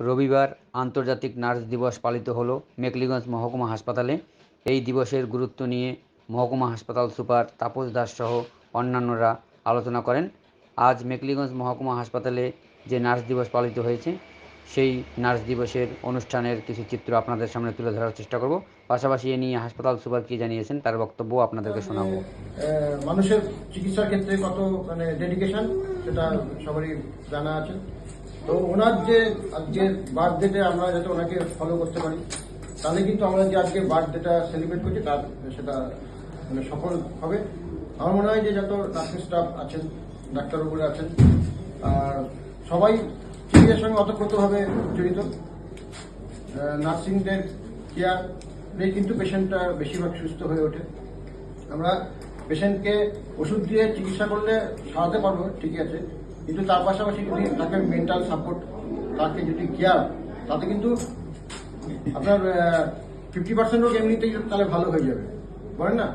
রবিবার আন্তর্জাতিক নার্স দিবস পালিত হলো মেকলিগঞ্জ মহকুমা হাসপাতালে। এই দিবসের গুরুত্ব নিয়ে মহকুমা হাসপাতাল সুপার তাপস দাস সহ অন্যান্যরা আলোচনা করেন। আজ মেকলিগঞ্জ মহকুমা হাসপাতালে যে নার্স দিবস পালিত হয়েছে সেই নার্স দিবসের অনুষ্ঠানের কিছু চিত্র আপনাদের সামনে তুলে ধরার চেষ্টা করব। পাশাপাশি এ নিয়ে হাসপাতাল সুপার কী জানিয়েছেন তার বক্তব্য আপনাদেরকে শোনাবো। মানুষের চিকিৎসার ক্ষেত্রে কত মানে ডেডিকেশন সেটা সবারই জানা আছে। তো ওনার যে আজকের বার্থডেতে আমরা যাতে ওনাকে ফলো করতে পারি, তাহলে কিন্তু আমরা যে আজকে বার্থডেটা সেলিব্রেট করছি, তার সেটা মানে সফল হবে। আমার মনে হয় যে যত নার্সিং স্টাফ আছেন ডাক্তারবাবুরা আছেন, আর সবাই চিকিৎসার সঙ্গে অতপ্রতভাবে জড়িত। নার্সিংদের কেয়ার কিন্তু পেশেন্টটা বেশিরভাগ সুস্থ হয়ে ওঠে। আমরা পেশেন্টকে ওষুধ দিয়ে চিকিৎসা করলে সারাতে পারব, ঠিকই আছে। কিন্তু তার পাশাপাশি যদি তাকে মেন্টাল সাপোর্ট তাকে যদি কেয়ার তাতে কিন্তু আপনার ফিফটি পার্সেন্ট লোক এমনিতেই তাহলে ভালো হয়ে যাবে। বলেন না?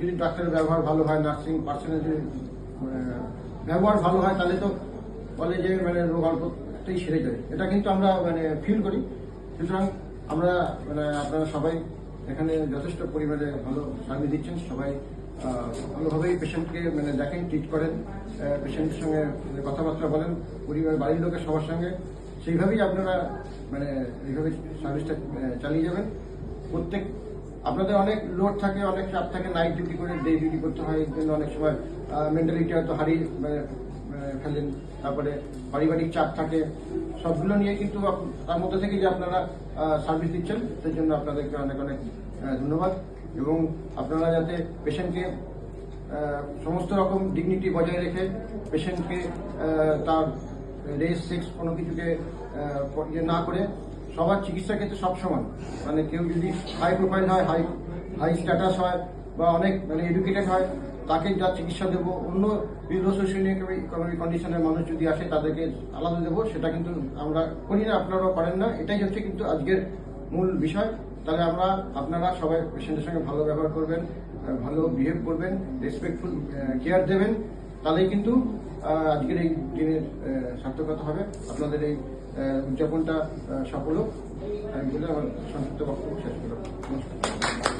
যদি ডাক্তারের ব্যবহার ভালো হয় নার্সিং পার্সনের যদি ব্যবহার ভালো হয়, তাহলে তো বলে যে মানে রোগ অল্পতেই সেরে যায়। এটা কিন্তু আমরা মানে ফিল করি। সুতরাং আমরা মানে আপনারা সবাই এখানে যথেষ্ট পরিমাণে ভালো সার্ভিস দিচ্ছেন। সবাই ভালোভাবেই পেশেন্টকে মানে দেখেন ট্রিট করেন পেশেন্টের সঙ্গে কথাবার্তা বলেন পরিবার বাড়ির লোকের সবার সঙ্গে সেইভাবেই আপনারা মানে এইভাবে সার্ভিসটা চালিয়ে যাবেন। প্রত্যেক আপনাদের অনেক লোড থাকে অনেক চাপ থাকে নাইট ডিউটি করে ডে ডিউটি করতে হয় এর জন্য অনেক সময় মেন্টালিটি হয়তো হারিয়ে মানে, ফেলেন। তারপরে পারিবারিক চাপ থাকে, সবগুলো নিয়ে কিন্তু তার মধ্যে থেকে যে আপনারা সার্ভিস দিচ্ছেন, সেই জন্য আপনাদেরকে অনেক অনেক ধন্যবাদ। এবং আপনারা যাতে পেশেন্টকে সমস্ত রকম ডিগনিটি বজায় রেখে পেশেন্টকে তার রেস সেক্স কোনো কিছুকে ইয়ে না করে সবার চিকিৎসা ক্ষেত্রে সব সমান। মানে কেউ যদি হাই প্রোফাইল হয় হাই হাই স্ট্যাটাস হয়, বা অনেক মানে এডুকেটেড হয়, তাকে যা চিকিৎসা দেবো, অন্য বিরোধ শোষণীয় ইকোনমিক কন্ডিশনের মানুষ যদি আসে, তাদেরকে আলাদা দেবো, সেটা কিন্তু আমরা করি না, আপনারাও পারেন না। এটাই হচ্ছে কিন্তু আজকের মূল বিষয়। তাহলে আমরা, আপনারা সবাই পেশেন্টের সঙ্গে ভালো ব্যবহার করবেন ভালো বিহেভ করবেন রেসপেক্টফুল কেয়ার দেবেন। তাহলেই কিন্তু আজকের এই দিনের সার্থকতা হবে। আপনাদের এই উদযাপনটা সফল হোক আমি বলে আমার সংক্ষিপ্ত বক্তব্য শেষ করলাম। নমস্কার।